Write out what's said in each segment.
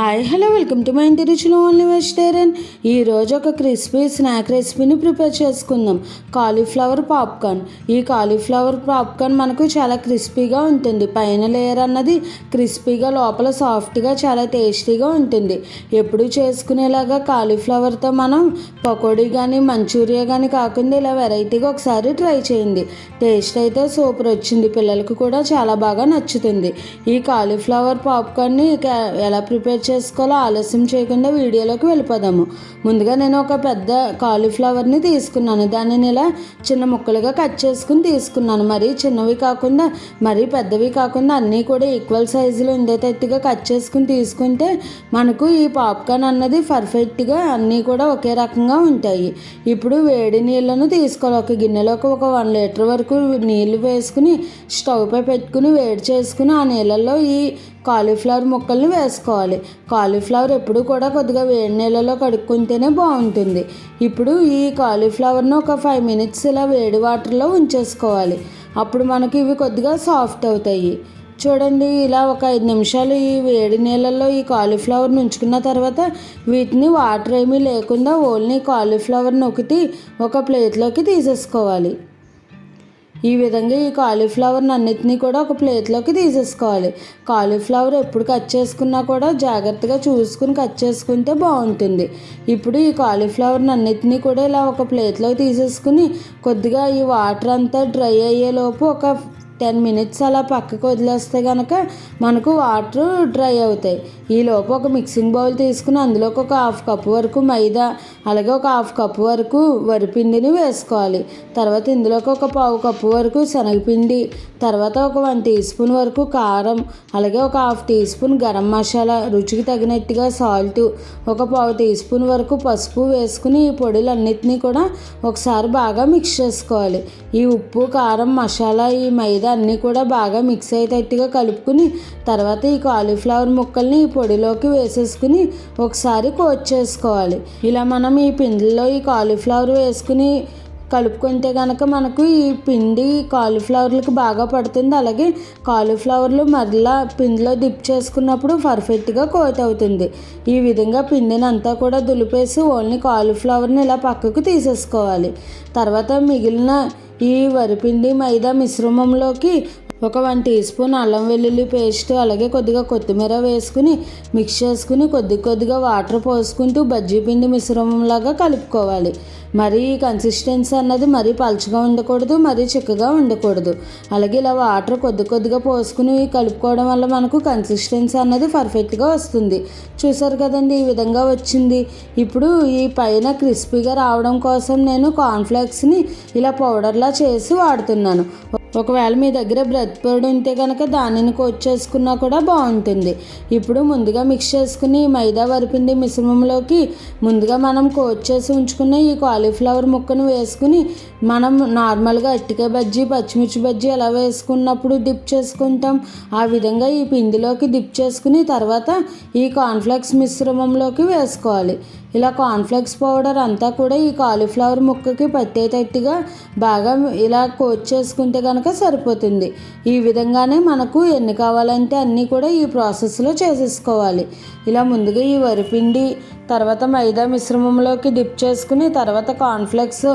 Hi hello welcome to my ఇంటి రుచులు only vegetarian. ఈరోజు ఒక క్రిస్పీ స్నాక్ రెసిపీని ప్రిపేర్ చేసుకుందాం. Cauliflower popcorn. ఈ కాలీఫ్లవర్ పాప్కార్న్ మనకు చాలా క్రిస్పీగా ఉంటుంది. పైన లేయర్ అన్నది క్రిస్పీగా లోపల సాఫ్ట్గా చాలా టేస్టీగా ఉంటుంది. ఎప్పుడు చేసుకునేలాగా కాలీఫ్లవర్తో మనం పకోడీ కానీ మంచూరియా కానీ కాకుండా ఇలా వెరైటీగా ఒకసారి ట్రై చేయండి. టేస్ట్ అయితే సూపర్ వచ్చింది. పిల్లలకు కూడా చాలా బాగా నచ్చుతుంది. ఈ కాలీఫ్లవర్ పాప్కార్న్ని ఎలా ప్రిపేర్ చేసుకోవాలో ఆలస్యం చేయకుండా వీడియోలోకి వెళ్ళిపోదాము. ముందుగా నేను ఒక పెద్ద కాలీఫ్లవర్ని తీసుకున్నాను. దానిని ఇలా చిన్న ముక్కలుగా కట్ చేసుకుని తీసుకున్నాను. మరీ చిన్నవి కాకుండా మరీ పెద్దవి కాకుండా అన్నీ కూడా ఈక్వల్ సైజులో ఉండేటట్టుగా కట్ చేసుకుని తీసుకుంటే మనకు ఈ పాప్కార్న్ అన్నది పర్ఫెక్ట్గా అన్నీ కూడా ఒకే రకంగా ఉంటాయి. ఇప్పుడు వేడి నీళ్ళను తీసుకోవాలి. ఒక గిన్నెలోకి ఒక వన్ లీటర్ వరకు నీళ్ళు వేసుకుని స్టవ్ పై పెట్టుకుని వేడి చేసుకుని ఆ నీళ్ళల్లో ఈ కాలీఫ్లవర్ ముక్కల్ని వేసుకోవాలి. కాలీఫ్లవర్ ఎప్పుడు కూడా కొద్దిగా వేడి నీళ్ళలో కడుక్కుంటేనే బాగుంటుంది. ఇప్పుడు ఈ కాలీఫ్లవర్ను ఒక ఫైవ్ మినిట్స్ ఇలా వేడి వాటర్లో ఉంచేసుకోవాలి. అప్పుడు మనకి ఇవి కొద్దిగా సాఫ్ట్ అవుతాయి. చూడండి ఇలా ఒక ఐదు నిమిషాలు ఈ వేడి నీళ్ళల్లో ఈ కాలీఫ్లవర్ని ఉంచుకున్న తర్వాత వీటిని వాటర్ ఏమీ లేకుండా ఓన్లీ కాలీఫ్లవర్ని ఒకటి ఒక ప్లేట్లోకి తీసేసుకోవాలి. ఈ విధంగా ఈ కాలీఫ్లవర్ని అన్నిటినీ కూడా ఒక ప్లేట్లోకి తీసేసుకోవాలి. కాలీఫ్లవర్ ఎప్పుడు కట్ చేసుకున్నా కూడా జాగ్రత్తగా చూసుకుని కట్ చేసుకుంటే బాగుంటుంది. ఇప్పుడు ఈ కాలీఫ్లవర్ని అన్నిటినీ కూడా ఇలా ఒక ప్లేట్లోకి తీసేసుకుని కొద్దిగా ఈ వాటర్ అంతా డ్రై అయ్యేలోపు ఒక టెన్ మినిట్స్ అలా పక్కకు వదిలేస్తే కనుక మనకు వాటర్ డ్రై అవుతాయి. ఈ లోపు ఒక మిక్సింగ్ బౌల్ తీసుకుని అందులోకి ఒక హాఫ్ కప్ వరకు మైదా అలాగే ఒక హాఫ్ కప్ వరకు వరిపిండిని వేసుకోవాలి. తర్వాత ఇందులోకి ఒక పావు కప్పు వరకు శనగపిండి తర్వాత ఒక వన్ టీ స్పూన్ వరకు కారం అలాగే ఒక half teaspoon garam masala రుచికి తగినట్టుగా సాల్ట్ ఒక పావు టీ స్పూన్ వరకు పసుపు వేసుకుని ఈ పొడులన్నిటినీ కూడా ఒకసారి బాగా మిక్స్ చేసుకోవాలి. ఈ ఉప్పు కారం మసాలా ఈ మైదా అన్నీ కూడా బాగా మిక్స్ అయ్యేటట్టుగా కలుపుకుని తర్వాత ఈ కాలీఫ్లవర్ ముక్కల్ని ఈ పొడిలోకి వేసేసుకుని ఒకసారి కోట్ చేసుకోవాలి. ఇలా మనం ఈ పిండిలో ఈ కాలీఫ్లవర్ వేసుకుని కలుపుకుంటే కనుక మనకు ఈ పిండి కాలీఫ్లవర్లకు బాగా పడుతుంది. అలాగే కాలీఫ్లవర్లు మరలా పిండిలో డిప్ చేసుకున్నప్పుడు పర్ఫెక్ట్గా కోట్ అవుతుంది. ఈ విధంగా పిండిని అంతా కూడా దులిపేసి ఓన్లీ కాలీఫ్లవర్ని ఇలా పక్కకు తీసేసుకోవాలి. తర్వాత మిగిలిన ఈ వరిపిండి మైదా మిశ్రమంలోకి ఒక వన్ టీ స్పూన్ అల్లం వెల్లుల్లి పేస్ట్ అలాగే కొద్దిగా కొత్తిమీర వేసుకుని మిక్స్ చేసుకుని కొద్ది కొద్దిగా వాటర్ పోసుకుంటూ బజ్జీ పిండి మిశ్రమంలాగా కలుపుకోవాలి. మరీ కన్సిస్టెన్సీ అన్నది మరీ పలుచగా ఉండకూడదు మరీ చిక్కగా ఉండకూడదు. అలాగే ఇలా వాటర్ కొద్ది కొద్దిగా పోసుకుని కలుపుకోవడం వల్ల మనకు కన్సిస్టెన్సీ అన్నది పర్ఫెక్ట్గా వస్తుంది. చూసారు కదండి ఈ విధంగా వచ్చింది. ఇప్పుడు ఈ పైన క్రిస్పీగా రావడం కోసం నేను కార్న్ఫ్లేక్స్ని ఇలా పౌడర్లా చేసి వాడుతున్నాను. ఒకవేళ మీ దగ్గర బ్రెడ్ పౌడర్ ఉంటే కనుక దానిని కోట్ చేసుకున్నా కూడా బాగుంటుంది. ఇప్పుడు ముందుగా మిక్స్ చేసుకుని మైదా వరిపిండి మిశ్రమంలోకి ముందుగా మనం కోట్ చేసి ఉంచుకున్న ఈ కాలీఫ్లవర్ ముక్కను వేసుకుని మనం నార్మల్గా అట్టికాయ బజ్జీ పచ్చిమిర్చి బజ్జీ ఎలా వేసుకున్నప్పుడు డిప్ చేసుకుంటాం. ఆ విధంగా ఈ పిండిలోకి డిప్ చేసుకుని తర్వాత ఈ కార్న్ఫ్లెక్స్ మిశ్రమంలోకి వేసుకోవాలి. ఇలా కార్న్ఫ్లెక్స్ పౌడర్ అంతా కూడా ఈ కాలీఫ్లవర్ ముక్కకి పట్టేటట్టుగా బాగా ఇలా కోట్ చేసుకుంటే కనుక సరిపోతుంది. ఈ విధంగానే మనకు ఎన్ని కావాలంటే అన్నీ కూడా ఈ ప్రాసెస్లో చేసేసుకోవాలి. ఇలా ముందుగా ఈ వరిపిండి తర్వాత మైదా మిశ్రమంలోకి డిప్ చేసుకుని తర్వాత కార్న్ఫ్లెక్స్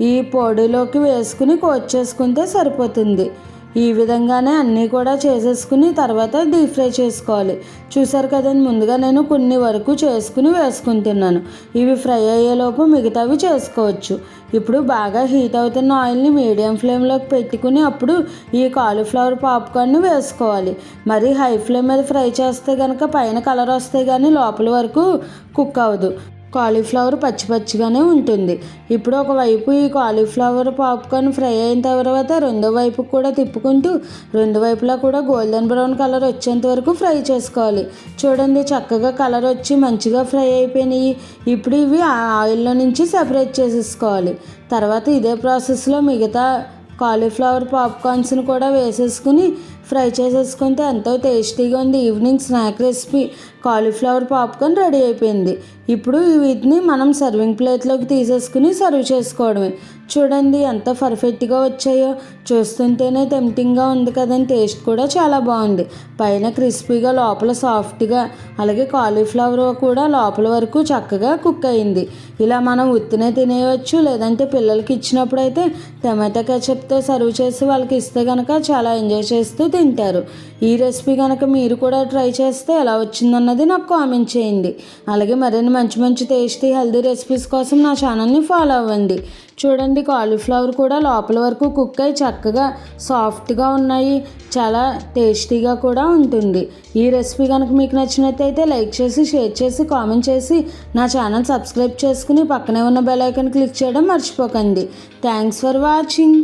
ఈ పొడిలోకి వేసుకుని కోట్ చేసుకుంటే సరిపోతుంది. ఈ విధంగానే అన్నీ కూడా చేసేసుకుని తర్వాత డీప్ ఫ్రై చేసుకోవాలి. చూసారు కదండి ముందుగా నేను కొన్ని వరకు చేసుకుని వేసుకుంటున్నాను. ఇవి ఫ్రై అయ్యేలోపు మిగతావి చేసుకోవచ్చు. ఇప్పుడు బాగా హీట్ అవుతున్న ఆయిల్ని మీడియం ఫ్లేమ్లోకి పెట్టుకుని అప్పుడు ఈ కాలీఫ్లవర్ పాప్కార్న్ని వేసుకోవాలి. మరి హై ఫ్లేమ్ మీద ఫ్రై చేస్తే కనుక పైన కలర్ వస్తే కానీ లోపల వరకు కుక్ అవ్వదు. కాలీఫ్లవర్ పచ్చి పచ్చిగానే ఉంటుంది. ఇప్పుడు ఒకవైపు ఈ కాలీఫ్లవర్ పాప్కార్న్ ఫ్రై అయిన తర్వాత రెండో వైపు కూడా తిప్పుకుంటూ రెండు వైపులా కూడా గోల్డెన్ బ్రౌన్ కలర్ వచ్చేంత వరకు ఫ్రై చేసుకోవాలి. చూడండి చక్కగా కలర్ వచ్చి మంచిగా ఫ్రై అయిపోయినాయి. ఇప్పుడు ఇవి ఆయిల్లో నుంచి సెపరేట్ చేసేసుకోవాలి. తర్వాత ఇదే ప్రాసెస్లో మిగతా కాలీఫ్లవర్ పాప్కార్న్స్ని కూడా వేసేసుకుని ఫ్రై చేసేసుకుంటే ఎంతో టేస్టీగా ఉంది. Evening snack recipe cauliflower popcorn ready అయిపోయింది. ఇప్పుడు వీటిని మనం సర్వింగ్ ప్లేట్లోకి తీసేసుకుని సర్వ్ చేసుకోవడమే. చూడండి ఎంత పర్ఫెక్ట్గా వచ్చాయో. చూస్తుంటేనే టెంప్టింగ్గా ఉంది కదండి. టేస్ట్ కూడా చాలా బాగుంది. పైన క్రిస్పీగా లోపల సాఫ్ట్గా అలాగే కాలీఫ్లవర్ కూడా లోపల వరకు చక్కగా కుక్ అయింది. ఇలా మనం ఉత్తినే తినేయవచ్చు లేదంటే పిల్లలకి ఇచ్చినప్పుడు అయితే టమాటా కెచప్తో సర్వ్ చేసి వాళ్ళకి ఇస్తే కనుక చాలా ఎంజాయ్ చేస్తూ తింటారు. ఈ రెసిపీ కనుక మీరు కూడా ట్రై చేస్తే ఎలా వచ్చిందన్నది నాకు కామెంట్ చేయండి. అలాగే మరిన్ని మంచి మంచి టేస్టీ హెల్దీ రెసిపీస్ కోసం నా ఛానల్ని ఫాలో అవ్వండి. చూడండి కాలీఫ్లవర్ కూడా లోపల వరకు కుక్ అయి చక్కగా సాఫ్ట్గా ఉన్నాయి. చాలా టేస్టీగా కూడా ఉంటుంది. ఈ రెసిపీ కనుక మీకు నచ్చినట్టయితే లైక్ చేసి షేర్ చేసి కామెంట్ చేసి నా ఛానల్ సబ్స్క్రైబ్ చేసుకుని పక్కనే ఉన్న బెల్ ఐకాన్ క్లిక్ చేయడం మర్చిపోకండి. Thanks for watching